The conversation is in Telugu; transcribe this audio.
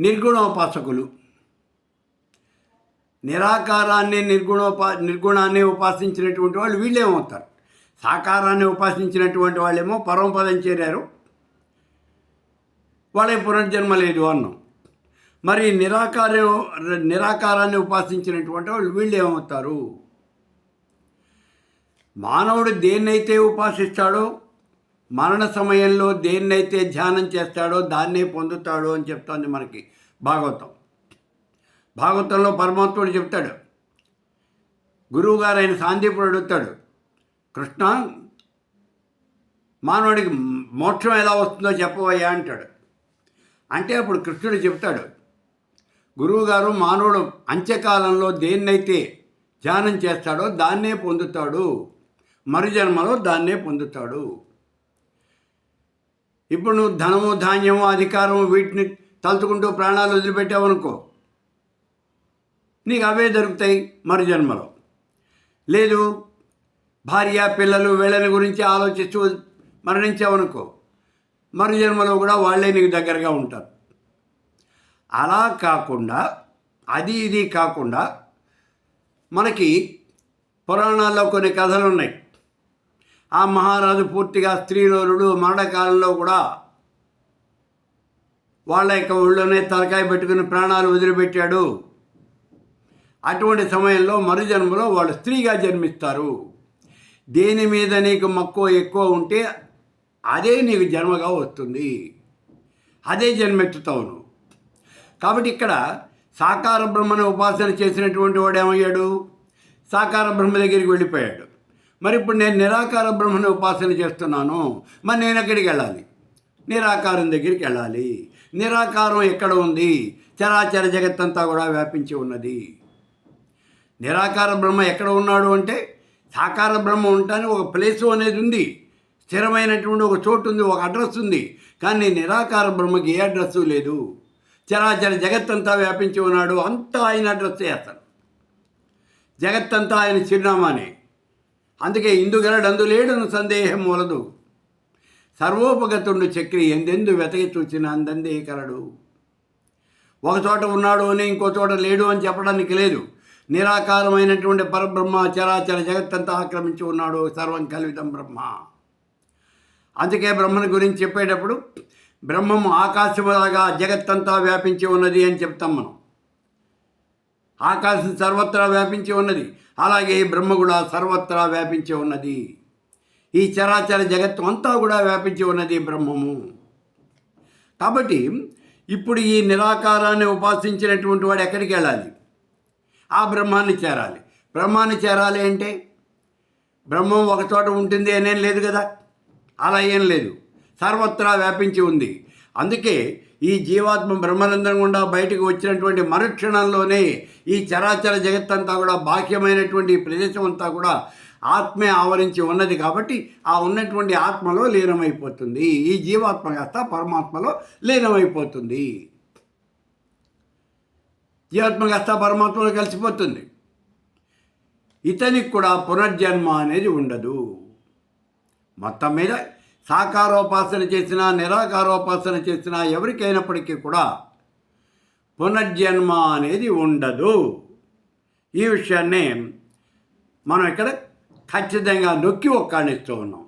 నిర్గుణోపాసకులు. నిరాకారాన్ని నిర్గుణోపా నిర్గుణాన్ని ఉపాసించినటువంటి వాళ్ళు వీళ్ళేమవుతారు సాకారాన్ని ఉపాసించినటువంటి వాళ్ళేమో పరమపదం చేరారు. వాళ్ళే పునర్జన్మ లేదు అన్నాం. మరి నిరాకార నిరాకారాన్ని ఉపాసించినటువంటి వాళ్ళు వీళ్ళు ఏమవుతారు మానవుడు దేన్నైతే ఉపాసిస్తాడో మరణ సమయంలో దేన్నైతే ధ్యానం చేస్తాడో దాన్నే పొందుతాడో అని చెప్తోంది మనకి భాగవతం. భాగవతంలో పరమాత్ముడు చెప్తాడు. గురువుగారు ఆయన సాందీపుడు అడుగుతాడు కృష్ణ మానవుడికి మోక్షం ఎలా వస్తుందో చెప్పవయ్యా అంటాడు. అంటే అప్పుడు కృష్ణుడు చెప్తాడు గురువుగారు మానవుడు అంత్యకాలంలో దేన్నైతే ధ్యానం చేస్తాడో దాన్నే పొందుతాడు. మరుజన్మలో దాన్నే పొందుతాడు. ఇప్పుడు నువ్వు ధనము ధాన్యము అధికారము వీటిని తలుచుకుంటూ ప్రాణాలు వదిలిపెట్టావనుకో నీకు అవే దొరుకుతాయి మరు జన్మలో. లేదు భార్య పిల్లలు వీళ్ళని గురించి ఆలోచిస్తూ మరణించావనుకో మరు జన్మలో కూడా వాళ్ళే నీకు దగ్గరగా ఉంటారు. అలా కాకుండా అది ఇది కాకుండా మనకి పురాణాల్లో కొన్ని కథలు ఉన్నాయి. ఆ మహారాజు పూర్తిగా స్త్రీలోనుడు మరణకాలంలో కూడా వాళ్ళ యొక్క ఊళ్ళోనే తలకాయ పెట్టుకుని ప్రాణాలు వదిలిపెట్టాడు. అటువంటి సమయంలో మరుజన్మలో వాళ్ళు స్త్రీగా జన్మిస్తారు. దేని మీద నీకు మక్కువ ఎక్కువ ఉంటే అదే నీకు జన్మగా వస్తుంది. అదే జన్మెత్తుతావును. కాబట్టి ఇక్కడ సాకార బ్రహ్మను ఉపాసన చేసినటువంటి వాడు ఏమయ్యాడు? సాకార బ్రహ్మ దగ్గరికి వెళ్ళిపోయాడు. మరి ఇప్పుడు నేను నిరాకార బ్రహ్మను ఉపాసన చేస్తున్నాను. మరి నేను ఎక్కడికి వెళ్ళాలి? నిరాకారం దగ్గరికి వెళ్ళాలి. నిరాకారం ఎక్కడ ఉంది? చరాచర జగత్తంతా కూడా వ్యాపించి ఉన్నది. నిరాకార బ్రహ్మ ఎక్కడ ఉన్నాడు అంటే సాకార బ్రహ్మ ఉండటానికి ఒక ప్లేసు అనేది ఉంది. స్థిరమైనటువంటి ఒక చోటు ఉంది ఒక అడ్రస్ ఉంది. కానీ నిరాకార బ్రహ్మకి ఏ అడ్రస్సు లేదు. చరాచర జగత్తంతా వ్యాపించి ఉన్నాడు. అంతా ఆయన అడ్రస్ చేస్తాడు జగత్తంతా ఆయన చిరునామానే. అందుకే ఇందుగలడందు లేడను సందేహం మొలదు. సర్వోపగతుండు చక్రి ఎందెందు వెతకి చూచిన అందందే కలడు. ఒక చోట ఉన్నాడు అని ఇంకో చోట లేడు అని చెప్పడానికి లేదు. నిరాకారమైనటువంటి పరబ్రహ్మ చరాచర జగత్తంతా ఆక్రమించి ఉన్నాడు సర్వం కల్వితం బ్రహ్మ. అందుకే బ్రహ్మను గురించి చెప్పేటప్పుడు బ్రహ్మం ఆకాశములాగా జగత్తంతా వ్యాపించి ఉన్నది అని చెప్తాం మనం. ఆకాశం సర్వత్రా వ్యాపించి ఉన్నది. అలాగే బ్రహ్మ కూడా సర్వత్రా వ్యాపించి ఉన్నది. ఈ చరాచర జగత్తు అంతా కూడా వ్యాపించి ఉన్నది బ్రహ్మము. కాబట్టి ఇప్పుడు ఈ నిరాకారాన్ని ఉపాసించినటువంటి వాడు ఎక్కడికి వెళ్ళాలి? ఆ బ్రహ్మాన్ని చేరాలి. బ్రహ్మాన్ని చేరాలి అంటే బ్రహ్మం ఒకచోట ఉంటుంది అనేం లేదు కదా? అలా ఏం లేదు. సర్వత్రా వ్యాపించి ఉంది. అందుకే ఈ జీవాత్మ బ్రహ్మరంధ్రం గుండా బయటకు వచ్చినటువంటి మరుక్షణంలోనే ఈ చరాచర జగత్తంతా కూడా బాహ్యమైనటువంటి ప్రదేశం అంతా కూడా ఆత్మే ఆవరించి ఉన్నది కాబట్టి ఆ ఉన్నటువంటి ఆత్మలో లీనమైపోతుంది. ఈ జీవాత్మ కాస్త పరమాత్మలో లీనమైపోతుంది. జీవాత్మ కాస్త పరమాత్మలో కలిసిపోతుంది. ఇతనికి కూడా పునర్జన్మ అనేది ఉండదు. మొత్తం మీద సాకారోపాసన చేసినా నిరాకారోపాసన చేసినా ఎవరికైనప్పటికీ కూడా పునర్జన్మ అనేది ఉండదు. ఈ విషయాన్ని మనం ఇక్కడ ఖచ్చితంగా నొక్కి ఒక్కాణిస్తూ ఉన్నాం.